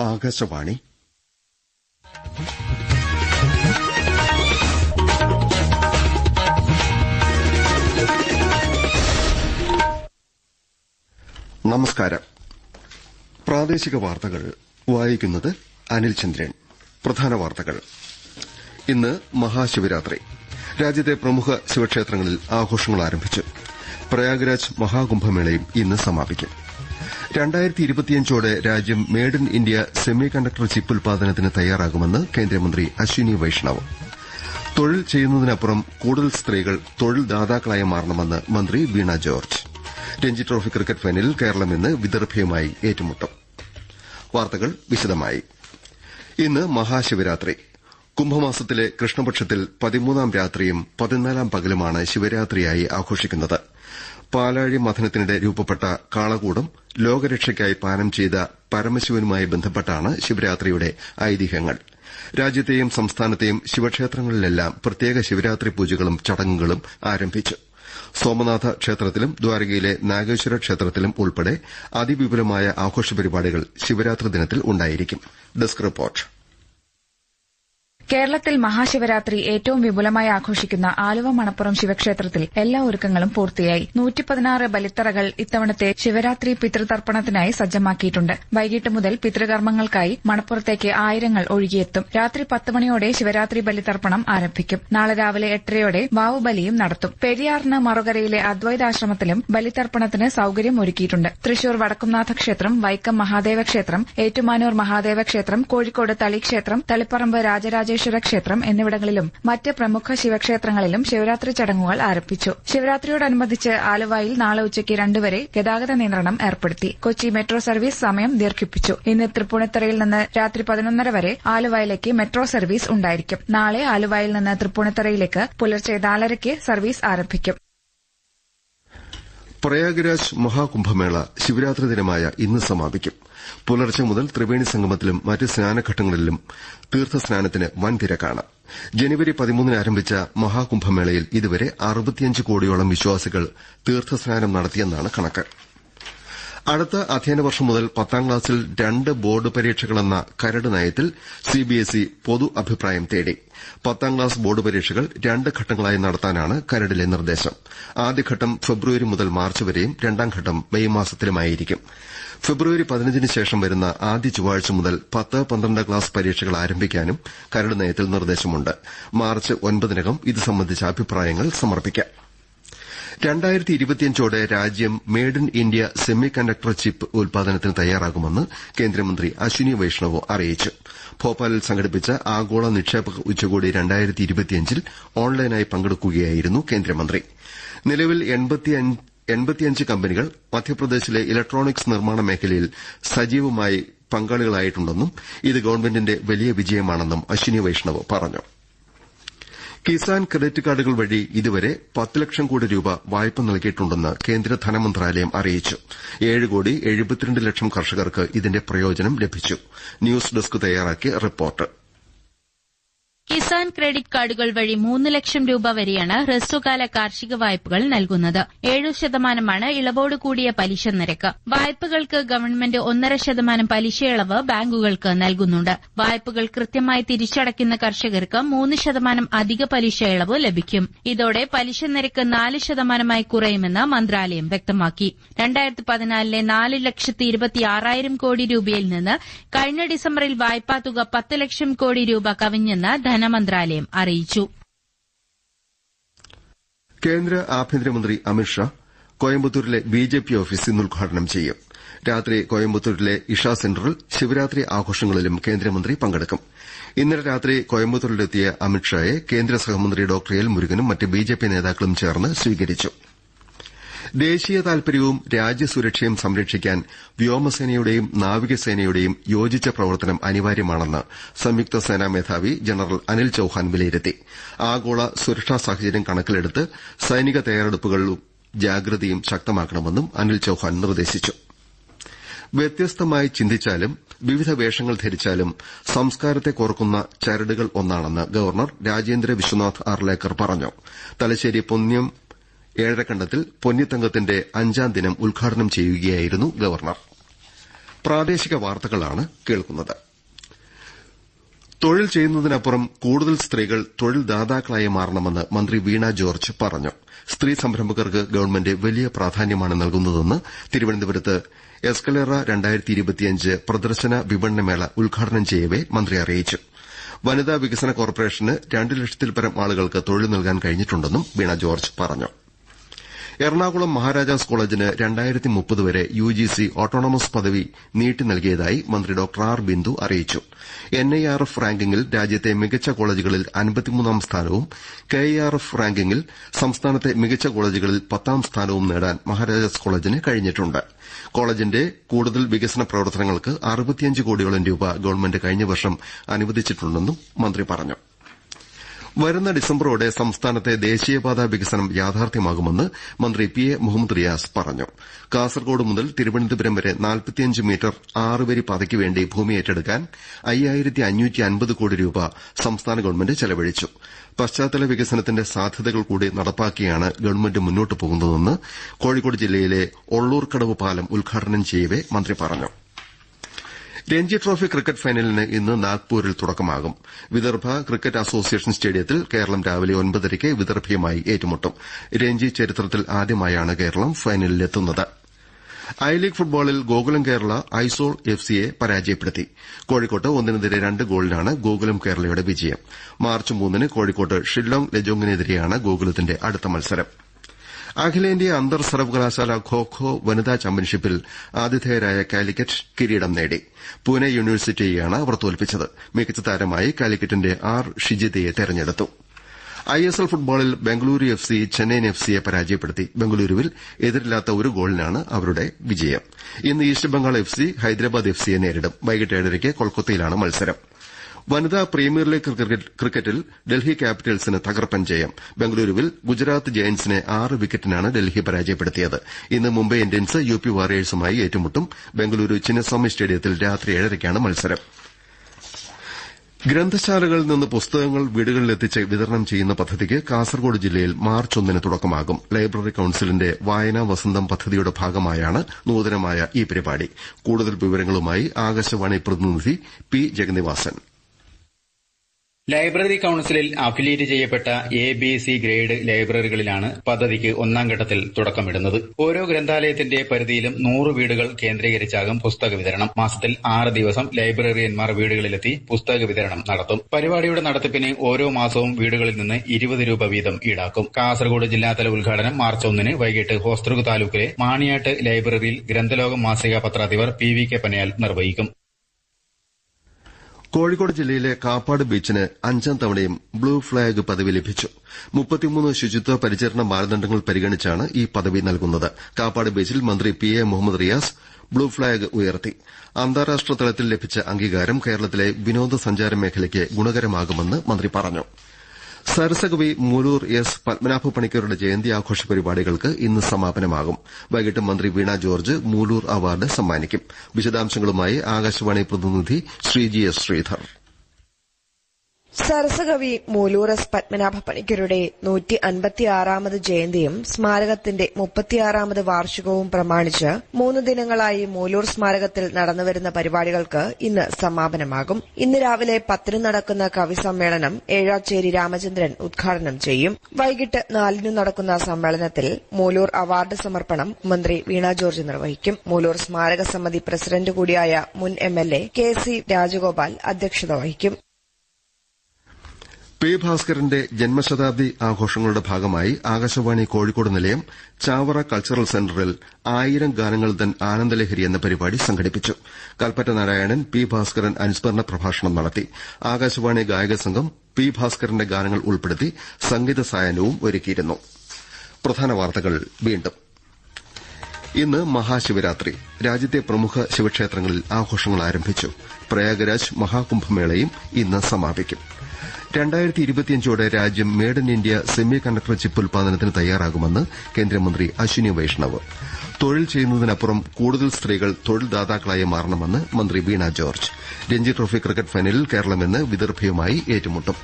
ആകാശവാണി. നമസ്കാരം. പ്രാദേശിക വാർത്തകൾ വായിക്കുന്നത് അനിൽചന്ദ്രൻ പ്രധാന വാർത്തകൾ. ഇന്ന് മഹാശിവരാത്രി. രാജ്യത്തെ പ്രമുഖ ശിവക്ഷേത്രങ്ങളിൽ ആഘോഷങ്ങൾ ആരംഭിച്ചു. പ്രയാഗ്രാജ് മഹാകുംഭമേളയും ഇന്ന് സമാപിക്കും. ോടെ രാജ്യം made in India semiconductor chip ഉൽപാദനത്തിന് തയ്യാറാകുമെന്ന് കേന്ദ്രമന്ത്രി അശ്വിനി വൈഷ്ണവ്. തൊഴിൽ ചെയ്യുന്നതിനപ്പുറം കൂടുതൽ സ്ത്രീകൾ തൊഴിൽ ദാതാക്കളായി മാറണമെന്ന് മന്ത്രി Veena George. Ranji trophy cricket ഫൈനലിൽ കേരളം ഇന്ന് വിദർഭയുമായി ഏറ്റുമുട്ടും. വാർത്തകൾ വിശദമായി. ഇന്ന് മഹാശിവരാത്രി. കുംഭമാസത്തിലെ കൃഷ്ണപക്ഷത്തിൽ പതിമൂന്നാം രാത്രിയും പതിനാലാം പകലുമാണ് ശിവരാത്രിയായി ആഘോഷിക്കുന്നത്. പാലാഴി മഥനത്തിനിടെ രൂപപ്പെട്ട കാളകൂടം ലോകരക്ഷയ്ക്കായി പാനം ചെയ്ത പരമശിവനുമായി ബന്ധപ്പെട്ടാണ് ശിവരാത്രിയുടെ ഐതിഹ്യങ്ങൾ. രാജ്യത്തെയും സംസ്ഥാനത്തെയും ശിവക്ഷേത്രങ്ങളിലെല്ലാം പ്രത്യേക ശിവരാത്രി പൂജകളും ചടങ്ങുകളും ആരംഭിച്ചു. സോമനാഥ ക്ഷേത്രത്തിലും ദ്വാരകയിലെ നാഗേശ്വര ക്ഷേത്രത്തിലും ഉൾപ്പെടെ അതിവിപുലമായ ആഘോഷ പരിപാടികൾ ശിവരാത്രി ദിനത്തിൽ ഉണ്ടായിരിക്കും. Desk report. കേരളത്തിൽ മഹാശിവരാത്രി ഏറ്റവും വിപുലമായി ആഘോഷിക്കുന്ന ആലുവ മണപ്പുറം ശിവക്ഷേത്രത്തിൽ എല്ലാ ഒരുക്കങ്ങളും പൂർത്തിയായി. നൂറ്റിപ്പതിനാറ് ബലിത്തറകൾ ഇത്തവണത്തെ ശിവരാത്രി പിതൃതർപ്പണത്തിനായി സജ്ജമാക്കിയിട്ടുണ്ട്. വൈകിട്ട് മുതൽ പിതൃകർമ്മങ്ങൾക്കായി മണപ്പുറത്തേക്ക് ആയിരങ്ങൾ ഒഴുകിയെത്തും. രാത്രി പത്ത് മണിയോടെ ശിവരാത്രി ബലിതർപ്പണം ആരംഭിക്കും. നാളെ രാവിലെ എട്ടരയോടെ വാവുബലിയും നടത്തും. പെരിയാറിന് മറുകരയിലെ അദ്വൈതാശ്രമത്തിലും ബലിതർപ്പണത്തിന് സൌകര്യം ഒരുക്കിയിട്ടുണ്ട്. തൃശൂർ വടക്കുംനാഥ ക്ഷേത്രം വൈക്കം മഹാദേവ ക്ഷേത്രം ഏറ്റുമാനൂർ മഹാദേവ ക്ഷേത്രം കോഴിക്കോട് തളിക്ഷേത്രം തളിപ്പറമ്പ് രാജരാജ രാജേശ്വര ക്ഷേത്രം എന്നിവിടങ്ങളിലും മറ്റ് പ്രമുഖ ശിവക്ഷേത്രങ്ങളിലും ശിവരാത്രി ചടങ്ങുകൾ ആരംഭിച്ചു. ശിവരാത്രിയോടനുബന്ധിച്ച് ആലുവയിൽ നാളെ ഉച്ചയ്ക്ക് രണ്ടുവരെ ഗതാഗത നിയന്ത്രണം ഏർപ്പെടുത്തി. കൊച്ചി മെട്രോ സർവീസ് സമയം ദീർഘിപ്പിച്ചു. ഇന്ന് തൃപ്പൂണിത്തറയിൽ നിന്ന് രാത്രി പതിനൊന്നര വരെ ആലുവയിലേക്ക് മെട്രോ സർവീസ് ഉണ്ടായിരിക്കും. നാളെ ആലുവയിൽ നിന്ന് തൃപ്പൂണിത്തറയിലേക്ക് പുലർച്ചെ നാലരയ്ക്ക് സർവീസ് ആരംഭിക്കും. പ്രയാഗ്രാജ് മഹാകുംഭമേള ശിവരാത്രി ദിനമായ ഇന്ന് സമാപിക്കും. പുലർച്ചെ മുതൽ ത്രിവേണി സംഗമത്തിലും മറ്റ് സ്നാനഘട്ടങ്ങളിലും തീർത്ഥസ്നാനത്തിന് വൻതിരക്കാണ് ജനുവരി പതിമൂന്നിന് ആരംഭിച്ച മഹാകുംഭമേളയിൽ ഇതുവരെ അറുപത്തിയഞ്ച് കോടിയോളം വിശ്വാസികൾ തീർത്ഥസ്നാനം നടത്തിയെന്നാണ് കണക്ക്. അടുത്ത അധ്യയന വർഷം മുതൽ പത്താം ക്ലാസിൽ രണ്ട് ബോർഡ് പരീക്ഷകളെന്ന കരട് നയത്തിൽ സിബിഎസ്ഇ പൊതു അഭിപ്രായം തേടി. പത്താം ക്ലാസ് ബോർഡ് പരീക്ഷകൾ രണ്ട് ഘട്ടങ്ങളായി നടത്താനാണ് കരടിലെ നിർദ്ദേശം. ആദ്യഘട്ടം ഫെബ്രുവരി മുതൽ മാർച്ച് വരെയും രണ്ടാം ഘട്ടം മെയ് മാസത്തിലുമായിരിക്കും. ഫെബ്രുവരി പതിനഞ്ചിന് ശേഷം വരുന്ന ആദ്യ ചൊവ്വാഴ്ച മുതൽ പത്ത് പന്ത്രണ്ട് ക്ലാസ് പരീക്ഷകൾ ആരംഭിക്കാനും കരട് നയത്തിൽ നിർദ്ദേശമുണ്ട്. മാർച്ച് ഒൻപതിനകം ഇത് സംബന്ധിച്ച അഭിപ്രായങ്ങൾ സമർപ്പിക്കാം. ോടെ രാജ്യം made in India semiconductor chip ഉൽപാദനത്തിന് തയ്യാറാകുമെന്ന് കേന്ദ്രമന്ത്രി അശ്വിനി വൈഷ്ണവ് അറിയിച്ചു. ഭോപ്പാലിൽ സംഘടിപ്പിച്ച ആഗോള നിക്ഷേപക ഉച്ചകോടി ൽ ഓൺലൈനായി പങ്കെടുക്കുകയായിരുന്നു കേന്ദ്രമന്ത്രി. നിലവിൽ എൺപത്തിയഞ്ച് കമ്പനികൾ മധ്യപ്രദേശിലെ ഇലക്ട്രോണിക്സ് നിർമ്മാണ മേഖലയിൽ സജീവമായി പങ്കാളികളായിട്ടുണ്ടെന്നും ഇത് ഗവൺമെന്റിന്റെ വലിയ വിജയമാണെന്നും അശ്വിനി വൈഷ്ണവ് പറഞ്ഞു. കിസാൻ ക്രെഡിറ്റ് കാർഡുകൾ വഴി ഇതുവരെ പത്ത് ലക്ഷം കോടി രൂപ വായ്പ നൽകിയിട്ടുണ്ടെന്ന് കേന്ദ്ര ധനമന്ത്രാലയം അറിയിച്ചു. ഏഴ് കോടി എഴുപത്തിരണ്ട് ലക്ഷം കർഷകർക്ക് ഇതിന്റെ പ്രയോജനം ലഭിച്ചു. ന്യൂസ് ഡെസ്ക് തയ്യാറാക്കിയ റിപ്പോർട്ട്. കിസാൻ ക്രെഡിറ്റ് കാർഡുകൾ വഴി മൂന്ന് ലക്ഷം രൂപ വരെയാണ് ഹ്രസ്വകാല കാർഷിക വായ്പകൾ നൽകുന്നത്. ഏഴു ശതമാനമാണ് ഇളവോട് കൂടിയ പലിശ നിരക്ക്. വായ്പകൾക്ക് ഗവൺമെന്റ് ഒന്നര ശതമാനം പലിശയിളവ് ബാങ്കുകൾക്ക് നൽകുന്നുണ്ട്. വായ്പകൾ കൃത്യമായി തിരിച്ചടയ്ക്കുന്ന കർഷകർക്ക് മൂന്ന് ശതമാനം അധിക പലിശ ഇളവ് ലഭിക്കും. ഇതോടെ പലിശ നിരക്ക് നാല് ശതമാനമായി കുറയുമെന്ന് മന്ത്രാലയം വ്യക്തമാക്കി. രണ്ടായിരത്തി പതിനാലിലെ നാല് ലക്ഷത്തി ഇരുപത്തിയാറായിരം കോടി രൂപയിൽ നിന്ന് കഴിഞ്ഞ ഡിസംബറിൽ വായ്പാ തുക പത്ത് ലക്ഷം കോടി രൂപ കവിഞ്ഞെന്ന് ധനമന്ത്രാലയം അറിയിച്ചു. കേന്ദ്ര ആഭ്യന്തരമന്ത്രി അമിത്ഷാ കോയമ്പത്തൂരിലെ ബിജെപി ഓഫീസ് ഇന്ന് ഉദ്ഘാടനം ചെയ്യും. രാത്രി കോയമ്പത്തൂരിലെ ഇഷ സെന്ററിൽ ശിവരാത്രി ആഘോഷങ്ങളിലും കേന്ദ്രമന്ത്രി പങ്കെടുക്കും. ഇന്നലെ രാത്രി കോയമ്പത്തൂരിലെത്തിയ അമിത്ഷായെ കേന്ദ്ര സഹമന്ത്രി ഡോക്ടർ എൽ മുരുകനും മറ്റ് ബിജെപി നേതാക്കളും ചേർന്ന് സ്വീകരിച്ചു. ദേശീയ താൽപര്യവും രാജ്യസുരക്ഷയും സംരക്ഷിക്കാൻ വ്യോമസേനയുടെയും നാവികസേനയുടെയും യോജിച്ച പ്രവർത്തനം അനിവാര്യമാണെന്ന് സംയുക്ത സേനാ മേധാവി ജനറൽ അനിൽ ചൌഹാൻ വിലയിരുത്തി. ആഗോള സുരക്ഷാ സാഹചര്യം കണക്കിലെടുത്ത് സൈനിക തയ്യാറെടുപ്പുകളും ജാഗ്രതയും ശക്തമാക്കണമെന്നും അനിൽ ചൌഹാൻ നിർദ്ദേശിച്ചു. വ്യത്യസ്തമായി ചിന്തിച്ചാലും വിവിധ വേഷങ്ങൾ ധരിച്ചാലും സംസ്കാരത്തെ കോർക്കുന്ന ചരടുകൾ ഒന്നാണെന്ന് ഗവർണർ രാജേന്ദ്ര വിശ്വനാഥ് ആർലേക്കർ പറഞ്ഞു. തലശ്ശേരി പൊന്ന്യം ഏഴരക്കണ്ടത്തിൽ പൊന്നിത്തങ്കത്തിന്റെ അഞ്ചാം ദിനം ഉദ്ഘാടനം ചെയ്യുകയായിരുന്നു ഗവർണർ. പ്രാദേശിക വാർത്തകളാണ് കേൾക്കുന്നത്. തൊഴിൽ ചെയ്യുന്നതിനപ്പുറം കൂടുതൽ സ്ത്രീകൾ തൊഴിൽ ദാതാക്കളായി മാറണമെന്ന് മന്ത്രി വീണ ജോർജ് പറഞ്ഞു. സ്ത്രീ സംരംഭകർക്ക് ഗവൺമെന്റ് വലിയ പ്രാധാന്യമാണ് നൽകുന്നതെന്ന് തിരുവനന്തപുരത്ത് എസ്കലേറ പ്രദർശന വിപണനമേള ഉദ്ഘാടനം ചെയ്യവേ മന്ത്രി അറിയിച്ചു. വനിതാ വികസന കോർപ്പറേഷന് രണ്ട് ലക്ഷത്തിൽപരം ആളുകൾക്ക് തൊഴിൽ നൽകാൻ കഴിഞ്ഞിട്ടുണ്ടെന്നും വീണ ജോർജ് പറഞ്ഞു. എറണാകുളം മഹാരാജാസ് കോളേജിന് വരെ യുജിസി ഓട്ടോണമസ് പദവി നീട്ടി നൽകിയതായി മന്ത്രി ഡോക്ടർ ആർ. ബിന്ദു അറിയിച്ചു. എൻ ഐ ആർ എഫ് റാങ്കിംഗിൽ രാജ്യത്തെ മികച്ച കോളേജുകളിൽ അൻപത്തിമൂന്നാം സ്ഥാനവും കെ ആർ എഫ് റാങ്കിംഗിൽ സംസ്ഥാനത്തെ മികച്ച കോളേജുകളിൽ പത്താം സ്ഥാനവും നേടാൻ മഹാരാജാസ് കോളേജിന് കഴിഞ്ഞിട്ടുണ്ട്. കോളേജിന്റെ കൂടുതൽ വികസന പ്രവർത്തനങ്ങൾക്ക് കോടിയോളം രൂപ ഗവൺമെന്റ് കഴിഞ്ഞ വർഷം അനുവദിച്ചിട്ടുണ്ടെന്നും മന്ത്രി പറഞ്ഞു. വരുന്ന ഡിസംബറോടെ സംസ്ഥാനത്തെ ദേശീയപാതാ വികസനം യാഥാർത്ഥ്യമാകുമെന്ന് മന്ത്രി പി എ മുഹമ്മദ് റിയാസ് പറഞ്ഞു. കാസർകോട് മുതൽ തിരുവനന്തപുരം വരെ മീറ്റർ ആറുവരി പാതയ്ക്കുവേണ്ടി ഭൂമി ഏറ്റെടുക്കാൻ കോടി രൂപ സംസ്ഥാന ഗവൺമെന്റ് ചെലവഴിച്ചു. പശ്ചാത്തല വികസനത്തിന്റെ സാധ്യതകൾ കൂടി നടപ്പാക്കിയാണ് ഗവൺമെന്റ് മുന്നോട്ട് പോകുന്നതെന്ന് കോഴിക്കോട് ജില്ലയിലെ ഒള്ളൂർക്കടവ് പാലം ഉദ്ഘാടനം ചെയ്യവെ മന്ത്രി പറഞ്ഞു. രഞ്ജി ട്രോഫി ക്രിക്കറ്റ് ഫൈനലിന് ഇന്ന് നാഗ്പൂരിൽ തുടക്കമാകും. വിദർഭ ക്രിക്കറ്റ് അസോസിയേഷൻ സ്റ്റേഡിയത്തിൽ കേരളം രാവിലെ ഒൻപതരയ്ക്ക് വിദർഭയുമായി ഏറ്റുമുട്ടും. രഞ്ജി ചരിത്രത്തിൽ ആദ്യമായാണ് കേരളം ഫൈനലിലെത്തുന്നത്. ഐ ലീഗ് ഫുട്ബോളിൽ ഗോകുലം കേരള ഐസോൾ എഫ് സിയെ പരാജയപ്പെടുത്തി. കോഴിക്കോട്ട് ഒന്നിനെതിരെ രണ്ട് ഗോളിനാണ് ഗോകുലം കേരളയുടെ വിജയം. മാർച്ച് മൂന്നിന് കോഴിക്കോട്ട് ഷില്ലോങ് ലജോങ്ങിനെതിരെയാണ് ഗോകുലത്തിന്റെ അടുത്ത മത്സരം. അഖിലേന്ത്യാ അന്തർ സർവകലാശാല ഖോ ഖോ വനിതാ ചാമ്പ്യൻഷിപ്പിൽ ആതിഥേയരായ കാലിക്കറ്റ് കിരീടം നേടി. പൂനെ യൂണിവേഴ്സിറ്റിയെയാണ് അവർ തോൽപ്പിച്ചത്. മികച്ച താരമായി കാലിക്കറ്റിന്റെ ആർ ഷിജിതയെ തെരഞ്ഞെടുത്തു. ഐഎസ്എൽ ഫുട്ബോളിൽ Bengaluru F C Chennaiyin F സിയെ പരാജയപ്പെടുത്തി. ബംഗളൂരുവിൽ എതിരില്ലാത്ത ഒരു ഗോളിനാണ് അവരുടെ വിജയം. ഇന്ന് east Bengal F C Hyderabad F സിയെ നേരിടും. വൈകിട്ട് ഏഴരയ്ക്ക് കൊൽക്കത്തയിലാണ് മത്സരം. വനിതാ പ്രീമിയർ ലീഗ് ക്രിക്കറ്റിൽ ഡൽഹി ക്യാപിറ്റൽസിന് തകർപ്പൻ ജയം. ബംഗളൂരുവിൽ ഗുജറാത്ത് ജയന്റ്സിനെ ആറ് വിക്കറ്റിനാണ് ഡൽഹി പരാജയപ്പെടുത്തിയത്. ഇന്ന് മുംബൈ ഇന്ത്യൻസ് യു പി വാറിയേഴ്സുമായി ഏറ്റുമുട്ടും. ബംഗളൂരു ചിന്നസ്വാമി സ്റ്റേഡിയത്തിൽ രാത്രി ഏഴരയ്ക്കാണ് മത്സരം. ഗ്രന്ഥശാലകളിൽ നിന്ന് പുസ്തകങ്ങൾ വീടുകളിലെത്തിച്ച് വിതരണം ചെയ്യുന്ന പദ്ധതിക്ക് കാസർകോട് ജില്ലയിൽ മാർച്ച് ഒന്നിന് തുടക്കമാകും. ലൈബ്രറി കൌൺസിലിന്റെ വായനാ വസന്തം പദ്ധതിയുടെ ഭാഗമായാണ് നൂതനമായ ഈ പരിപാടി. കൂടുതൽ വിവരങ്ങളുമായി ആകാശവാണി പ്രതിനിധി പി ജഗന്നിവാസൻ. ലൈബ്രറി കൌൺസിലിൽ അഫിലിയേറ്റ് ചെയ്യപ്പെട്ട എ ബി സി ഗ്രേഡ് ലൈബ്രറികളിലാണ് പദ്ധതിക്ക് ഒന്നാം ഘട്ടത്തിൽ തുടക്കമിടുന്നത്. ഓരോ ഗ്രന്ഥാലയത്തിന്റെ പരിധിയിലും നൂറ് വീടുകൾ കേന്ദ്രീകരിച്ചാകും പുസ്തക വിതരണം. മാസത്തിൽ ആറ് ദിവസം ലൈബ്രറിയന്മാർ വീടുകളിലെത്തി പുസ്തക വിതരണം നടത്തും. പരിപാടിയുടെ നടത്തിപ്പിന് ഓരോ മാസവും വീടുകളിൽ നിന്ന് ഇരുപത് രൂപ വീതം ഈടാക്കും. കാസർഗോഡ് ജില്ലാതല ഉദ്ഘാടനം മാർച്ച് ഒന്നിന് വൈകിട്ട് ഹോസ്തൃക് താലൂക്കിലെ മാണിയാട്ട് ലൈബ്രറിയിൽ ഗ്രന്ഥലോകം മാസിക പത്രാധിപർ പി വി കെ പനയാൽ നിർവഹിക്കും. കോഴിക്കോട് ജില്ലയിലെ കാപ്പാട് ബീച്ചിന് അഞ്ചാം തവണയും ബ്ലൂ ഫ്ളാഗ് പദവി ലഭിച്ചു. മുപ്പത്തിമൂന്ന് ശുചിത്വ പരിചരണ മാനദണ്ഡങ്ങൾ പരിഗണിച്ചാണ് ഈ പദവി നൽകുന്നത്. കാപ്പാട് ബീച്ചിൽ മന്ത്രി P A Muhammad Riyas blue flag ഉയർത്തി. അന്താരാഷ്ട്ര തലത്തിൽ ലഭിച്ച അംഗീകാരം കേരളത്തിലെ വിനോദസഞ്ചാര മേഖലയ്ക്ക് ഗുണകരമാകുമെന്ന് മന്ത്രി പറഞ്ഞു. സരസകവി മൂലൂർ എസ് പത്മനാഭ പണിക്കരുടെ ജയന്തി ആഘോഷ പരിപാടികൾക്ക് ഇന്ന് സമാപനമാകും. വൈകിട്ട് മന്ത്രി വീണ ജോർജ് മൂലൂർ അവാർഡ് സമ്മാനിക്കും. വിശദാംശങ്ങളുമായി ആകാശവാണി പ്രതിനിധി ശ്രീജി എസ് ശ്രീധർ. സരസകവി മൂലൂർ എസ് പത്മനാഭ പണിക്കരുടെ നൂറ്റി അൻപത്തിയാറാമത് ജയന്തിയും സ്മാരകത്തിന്റെ മുപ്പത്തിയാറാമത് വാർഷികവും പ്രമാണിച്ച് മൂന്ന് ദിനങ്ങളായി മൂലൂർ സ്മാരകത്തിൽ നടന്നുവരുന്ന പരിപാടികൾക്ക് ഇന്ന് സമാപനമാകും. ഇന്ന് രാവിലെ പത്തിന് നടക്കുന്ന കവി സമ്മേളനം ഏഴാച്ചേരി രാമചന്ദ്രൻ ഉദ്ഘാടനം ചെയ്യും. വൈകിട്ട് നാലിനു നടക്കുന്ന സമ്മേളനത്തിൽ മൂലൂർ അവാർഡ് സമർപ്പണം മന്ത്രി വീണ ജോർജ് നിർവഹിക്കും. മൂലൂർ സ്മാരക സമിതി പ്രസിഡന്റ് കൂടിയായ മുൻ എംഎൽഎ കെ സി രാജഗോപാൽ അധ്യക്ഷത വഹിക്കും. പി ഭാസ്കരന്റെ ജന്മശതാബ്ദി ആഘോഷങ്ങളുടെ ഭാഗമായി ആകാശവാണി കോഴിക്കോട് നിലയം ചാവറ കൾച്ചറൽ സെന്ററിൽ ആയിരം ഗാനങ്ങൾ തൻ ആനന്ദലഹരി എന്ന പരിപാടി സംഘടിപ്പിച്ചു. കൽപ്പറ്റ നാരായണൻ പി ഭാസ്കരൻ അനുസ്മരണ പ്രഭാഷണം നടത്തി. ആകാശവാണി ഗായക സംഘം പി ഭാസ്കരന്റെ ഗാനങ്ങൾ ഉൾപ്പെടുത്തി സംഗീത സായനവും ഒരുക്കിയിരുന്നു. ഇന്ന് മഹാശിവരാത്രി. രാജ്യത്തെ പ്രമുഖ ശിവക്ഷേത്രങ്ങളിൽ ആഘോഷങ്ങൾ ആരംഭിച്ചു. പ്രയാഗരാജ് മഹാകുംഭമേളയും ഇന്ന് സമാപിക്കും. രണ്ടായിരത്തി ഇരുപത്തിയഞ്ചോടെ രാജ്യം made in India semiconductor chip ഉൽപാദനത്തിന് തയ്യാറാകുമെന്ന് കേന്ദ്രമന്ത്രി അശ്വിനി വൈഷ്ണവ്. തൊഴിൽ ചെയ്യുന്നതിനപ്പുറം കൂടുതൽ സ്ത്രീകൾ തൊഴിൽദാതാക്കളായി മാറണമെന്ന് മന്ത്രി Veena George. Ranji trophy cricket ഫൈനലിൽ കേരളം ഇന്ന് വിദർഭയുമായി ഏറ്റുമുട്ടും.